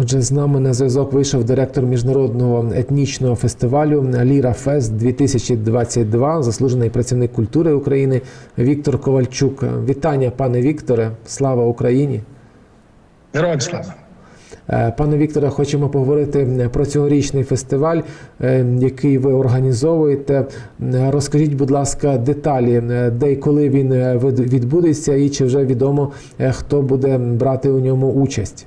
Отже, з нами на зв'язок вийшов директор міжнародного етнічного фестивалю Ліра Фест 2022, заслужений працівник культури України Віктор Ковальчук. Вітання, пане Вікторе! Слава Україні! Героям слава! Е, Пане Вікторе, хочемо поговорити про цьогорічний фестиваль, е, який ви організовуєте. Е, Розкажіть, будь ласка, деталі, де і коли він відбудеться, і чи вже відомо, хто буде брати у ньому участь.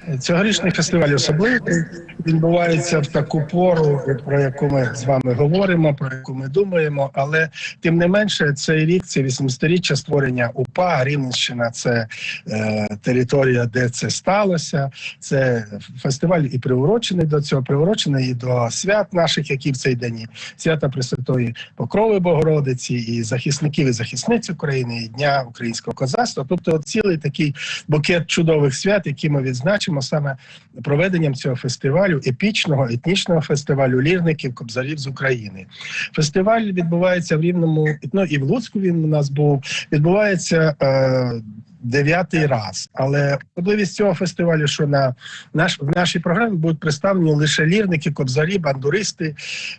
Цьогорічний фестиваль особливий відбувається в таку пору, про яку ми з вами говоримо, про яку ми думаємо. Але тим не менше, цей рік це 80-річчя створення УПА. Рівненщина це е, територія, де це сталося. Це фестиваль і приурочений до цього, приурочений і до свят наших, які в цей день свята Пресвятої Покрови Богородиці, і захисників і захисниць України, і Дня українського козацтва. Тобто, цілий такий букет чудових свят, які ми відзначимо саме проведенням цього фестивалю, епічного етнічного фестивалю лірників кобзарів з України. Фестиваль відбувається в Рівному, ну і в Луцьку він у нас був. Відбувається. Е, Дев'ятий раз, але особливість цього фестивалю, що на наш в нашій програмі будуть представлені лише лірники, кобзарі, бандуристи,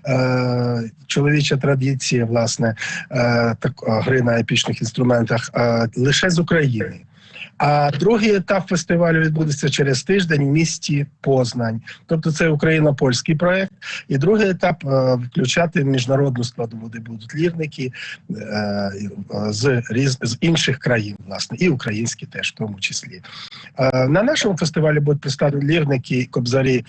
е, чоловіча традиція, власне, е, так, гри на епічних інструментах, е, лише з України. А другий етап фестивалю відбудеться через тиждень в місті Познань. Тобто це україно-польський проект. І другий етап е, включати міжнародну складову, де будуть лірники е, е, з різ з інших країн, власне, і українські теж в тому числі. Е, на нашому фестивалі будуть представлені лірники, кобзарі,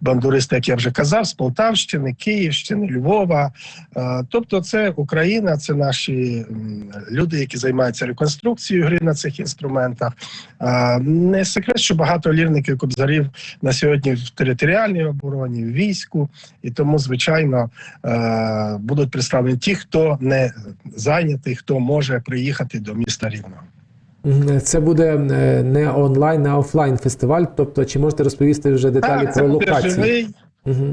бандуристи, як я вже казав, з Полтавщини, Київщини, Львова. Е, тобто, це Україна, це наші люди, які займаються реконструкцією гри на цих інструментах. Е, Не секрет, що багато лірників кобзарів на сьогодні в територіальній обороні, в війську, і тому, звичайно, будуть представлені ті, хто не зайнятий, хто може приїхати до міста Рівного. Це буде е, не онлайн, а офлайн фестиваль. Тобто, чи можете розповісти вже деталі Так, це про буде локації? живий. Угу.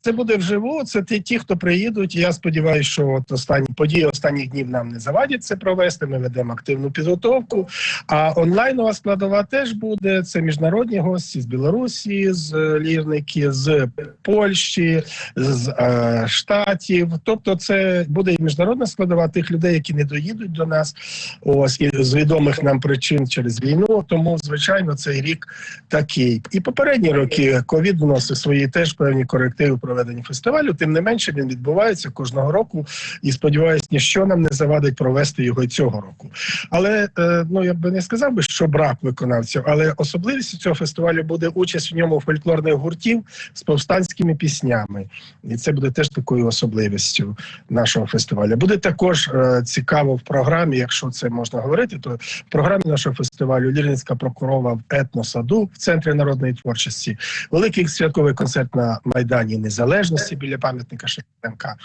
Це буде вживу. Це ті, ті, хто приїдуть. Я сподіваюся, що от останні події останніх днів нам не завадять це провести. Ми ведемо активну підготовку. А онлайнова складова теж буде. Це міжнародні гості з Білорусі, з е, лірники, з Польщі, з е, штатів. Тобто, це буде і міжнародна складова тих людей, які не доїдуть до нас. Ось і з відомих нам причин через війну. Тому, звичайно, цей рік такий. І попередні роки ковід вносив свої теж певні корективи в проведенні фестивалю. Тим не менше він відбувається кожного року. І сподіваюся, ніщо нам не завадить провести його і цього року. Але е, ну я би не сказав би, що брак виконавців, але особливістю цього фестивалю буде участь в ньому фольклорних гуртів з повстанськими піснями, і це буде теж такою особливістю нашого фестивалю. Буде також е, цікаво в програмі, якщо це можна говорити, то в програмі нашого фестивалю Лірницька прокурова в етносаду в центрі народної творчості, великий святковий концерт на майдані Незалежності біля пам'ятника Шевченка.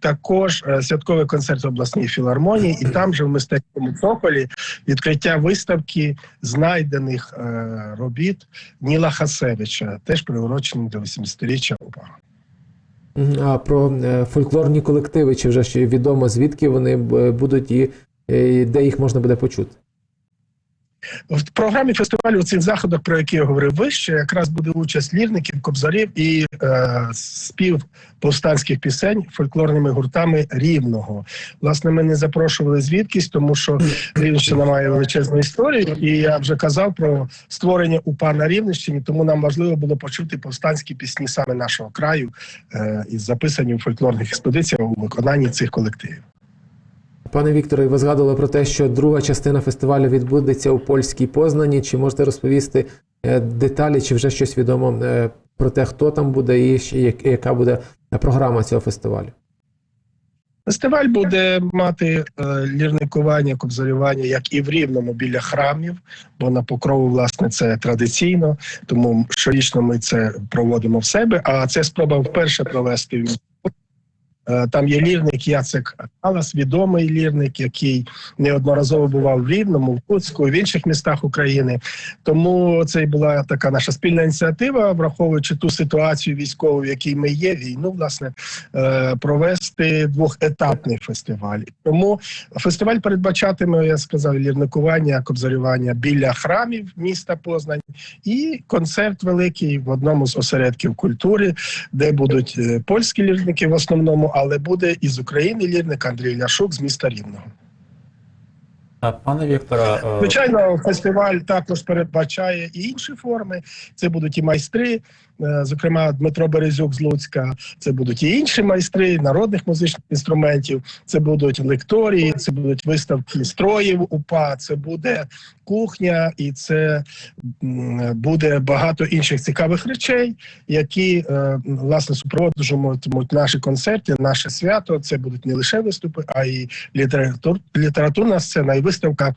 Також е, святковий концерт в обласній філармонії, і там же в мистецькому цоколі відкриття виставки знайдених е, робіт Ніла Хасевича, теж приурочений до 80-річчя УПА. А про е, фольклорні колективи, чи вже ще відомо, звідки вони будуть і де їх можна буде почути? В програмі фестивалю у цих заходах, про які я говорив вище, якраз буде участь лірників, кобзарів і е, спів повстанських пісень фольклорними гуртами рівного. Власне, ми не запрошували звідкись, тому що Рівненщина має величезну історію, і я вже казав про створення УПА на Рівненщині, тому нам важливо було почути повстанські пісні саме нашого краю е, із записані у фольклорних експедиціях у виконанні цих колективів. Пане Вікторе, ви згадували про те, що друга частина фестивалю відбудеться у польській Познані. Чи можете розповісти е, деталі, чи вже щось відомо е, про те, хто там буде і яка буде програма цього фестивалю? Фестиваль буде мати е, лірникування, кобзарювання, як і в рівному біля храмів, бо на покрову, власне, це традиційно, тому щорічно ми це проводимо в себе. А це спроба вперше провести в Е, Там є лірник Яцек Алас, відомий лірник, який неодноразово бував в Рівному, в Луцьку, і в інших містах України. Тому це і була така наша спільна ініціатива, враховуючи ту ситуацію військову, в якій ми є, війну, власне, е, провести двохетапний фестиваль. Тому фестиваль передбачатиме, я сказав, лірникування, кобзарювання біля храмів міста Познань і концерт великий в одному з осередків культури, де будуть е, польські лірники в основному, але буде із України лірник Андрій Ляшук з міста Рівного. Пане Вікторе, е, Звичайно, фестиваль також передбачає і інші форми. Це будуть і майстри, зокрема Дмитро Березюк з Луцька. Це будуть і інші майстри народних музичних інструментів. Це будуть лекторії, це будуть виставки строїв УПА, це буде кухня, і це буде багато інших цікавих речей, які е, власне супроводжуватимуть наші концерти, наше свято. Це будуть не лише виступи, а й літератур, літературна сцена і виставка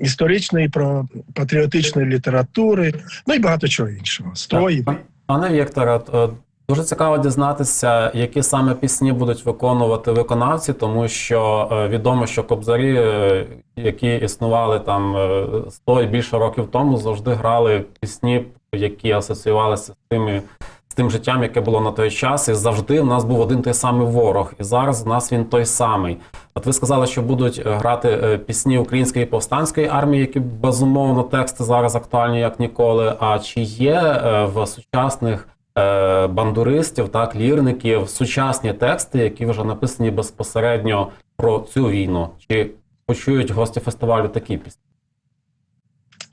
історичної про патріотичної літератури, ну і багато чого іншого. Строїв. Пан- Пане Вікторе, е, дуже цікаво дізнатися, які саме пісні будуть виконувати виконавці, тому що е, відомо, що кобзарі, е, які існували там е, 100 і більше років тому, завжди грали пісні, які асоціювалися з тими. Тим життям, яке було на той час, і завжди в нас був один той самий ворог, і зараз в нас він той самий. От ви сказали, що будуть е, грати е, пісні української повстанської армії, які безумовно тексти зараз актуальні як ніколи. А чи є е, в сучасних бандуристів, так лірників, сучасні тексти, які вже написані безпосередньо про цю війну? Чи почують гості фестивалю такі пісні?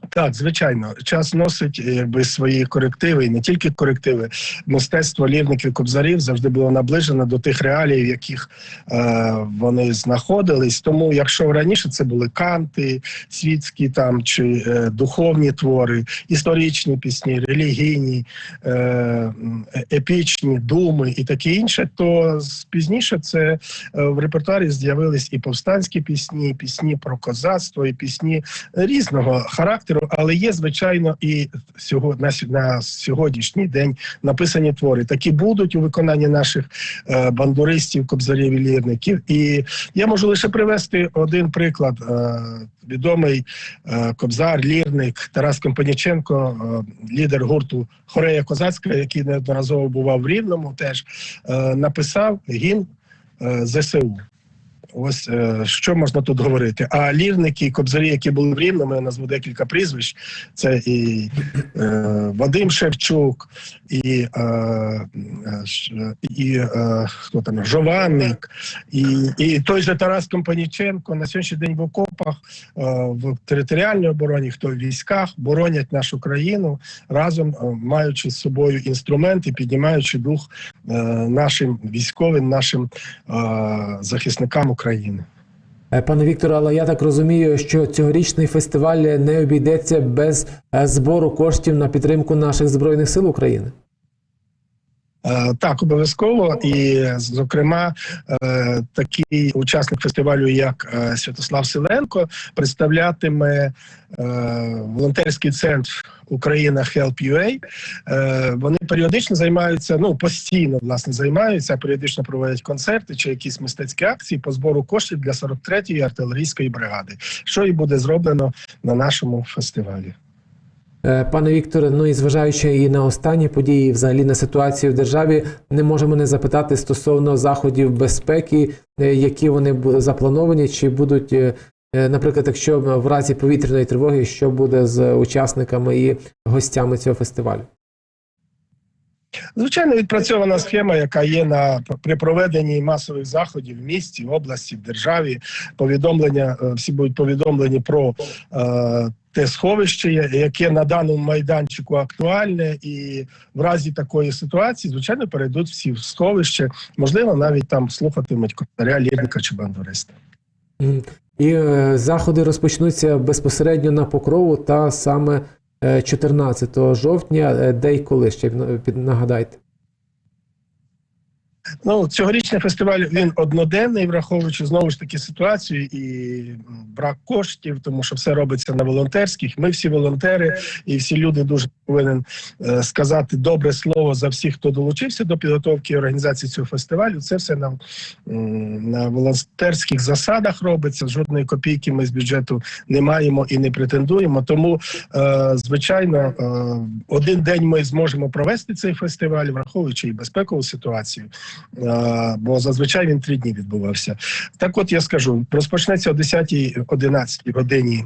Так, звичайно, час носить е, якби свої корективи, і не тільки корективи. Мистецтво лірників кобзарів завжди було наближено до тих реалій, в яких е, вони знаходились. Тому, якщо раніше це були канти, світські там чи е, духовні твори, історичні пісні, релігійні, е- епічні думи і таке інше, то пізніше це е, в репертуарі з'явились і повстанські пісні, і пісні про козацтво, і пісні різного характеру, але є звичайно і сьогодні на, сьогоднішній день написані твори. Такі будуть у виконанні наших е, бандуристів, кобзарів і лірників. І я можу лише привести один приклад. Е, відомий е, кобзар, лірник Тарас Компаніченко, лідер гурту Хорея Козацька, який неодноразово бував в Рівному, теж написав гімн ЗСУ. Ось е, що можна тут говорити. А лірники, і кобзарі, які були в Рівному, я назву декілька прізвищ. Це і е, Вадим Шевчук, і, е, е, і е, хто там Жованник, і, і той же Тарас Компаніченко на сьогоднішній день в окопах, е, в територіальній обороні, хто в військах, боронять нашу країну разом, е, маючи з собою інструменти, піднімаючи дух е, нашим військовим, нашим е, захисникам України. Е, Пане Вікторе, але я так розумію, що цьогорічний фестиваль не обійдеться без е, збору коштів на підтримку наших збройних сил України. Е, Так, обов'язково, і зокрема, е, такий учасник фестивалю, як е, Святослав Селенко, представлятиме волонтерський центр Україна Help UA. Е, Вони періодично займаються, ну постійно власне займаються, періодично проводять концерти чи якісь мистецькі акції по збору коштів для 43-ї артилерійської бригади, що і буде зроблено на нашому фестивалі. Е, Пане Вікторе, ну і зважаючи і на останні події, і взагалі на ситуацію в державі, не можемо не запитати стосовно заходів безпеки, е, які вони заплановані, чи будуть, е, наприклад, якщо в разі повітряної тривоги, що буде з учасниками і гостями цього фестивалю? Звичайно, відпрацьована схема, яка є на при проведенні масових заходів в місті, в області, в державі. Повідомлення е, всі будуть повідомлені про е, те сховище, яке на даному майданчику актуальне, і в разі такої ситуації, звичайно, перейдуть всі в сховище. Можливо, навіть там слухатимуть кобзаря, лірника чи бандуриста. І е, заходи розпочнуться безпосередньо на покрову та саме 14 жовтня, е, де й коли ще е, нагадайте. Ну, цьогорічний фестиваль він одноденний, враховуючи знову ж таки ситуацію і брак коштів, тому що все робиться на волонтерських. Ми всі волонтери, і всі люди дуже повинен е, сказати добре слово за всіх, хто долучився до підготовки і організації цього фестивалю. Це все на, м, на волонтерських засадах робиться. Жодної копійки ми з бюджету не маємо і не претендуємо. Тому, е, звичайно, е, один день ми зможемо провести цей фестиваль, враховуючи і безпекову ситуацію. Бо зазвичай він три дні відбувався. Так, от я скажу, розпочнеться о 10-11 годині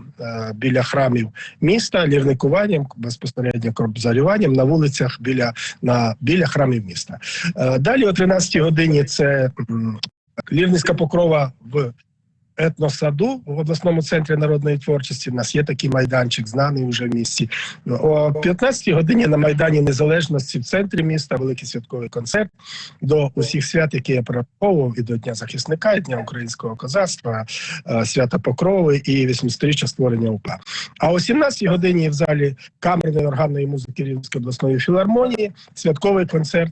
біля храмів міста лірникуванням, безпосередньо кобзарюванням на вулицях біля на біля храмів міста. Далі о 13 годині це лірницька покрова в. Етносаду в обласному центрі народної творчості У нас є такий майданчик, знаний вже в місті. О 15-й годині на майдані Незалежності в центрі міста великий святковий концерт до усіх свят, які я перераховував, і до Дня захисника, і Дня українського козацтва, е, свята Покрови і 80-річчя створення УПА. А о 17-й годині в залі камерної органної музики Рівненської обласної філармонії святковий концерт.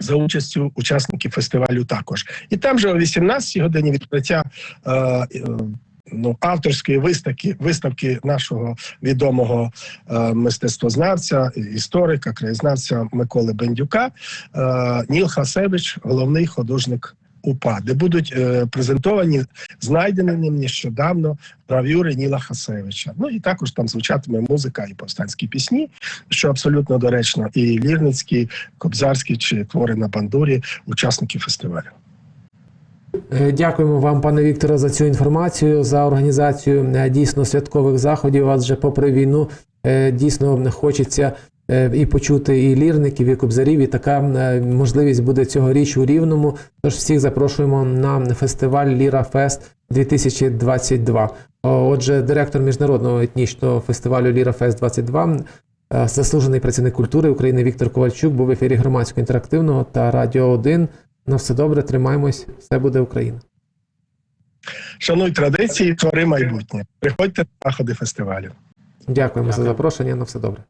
За участю учасників фестивалю також, і там же о 18 годині відкриття е, е, ну, авторської виставки виставки нашого відомого е, мистецтвознавця, історика, краєзнавця Миколи Бендюка. Е, Ніл Хасевич, головний художник УПА, де будуть е, презентовані знайдені ним нещодавно гравюри Ніла Хасевича. Ну і також там звучатиме музика і повстанські пісні, що абсолютно доречно, і лірницькі, кобзарські чи твори на бандурі учасників фестивалю. Е, Дякуємо вам, пане Вікторе, за цю інформацію, за організацію е, дійсно святкових заходів. Адже попри війну е, дійсно хочеться і почути і лірників, і кобзарів, і така е, можливість буде цьогоріч у Рівному. Тож всіх запрошуємо на фестиваль Ліра Фест 2022. Отже, директор міжнародного етнічного фестивалю Ліра Фест 22 е, заслужений працівник культури України Віктор Ковальчук був в ефірі громадського інтерактивного та Радіо 1. На все добре, тримаємось, все буде Україна. Шануй традиції, твори майбутнє. Приходьте на заходи фестивалю. Дякуємо за запрошення. На все добре.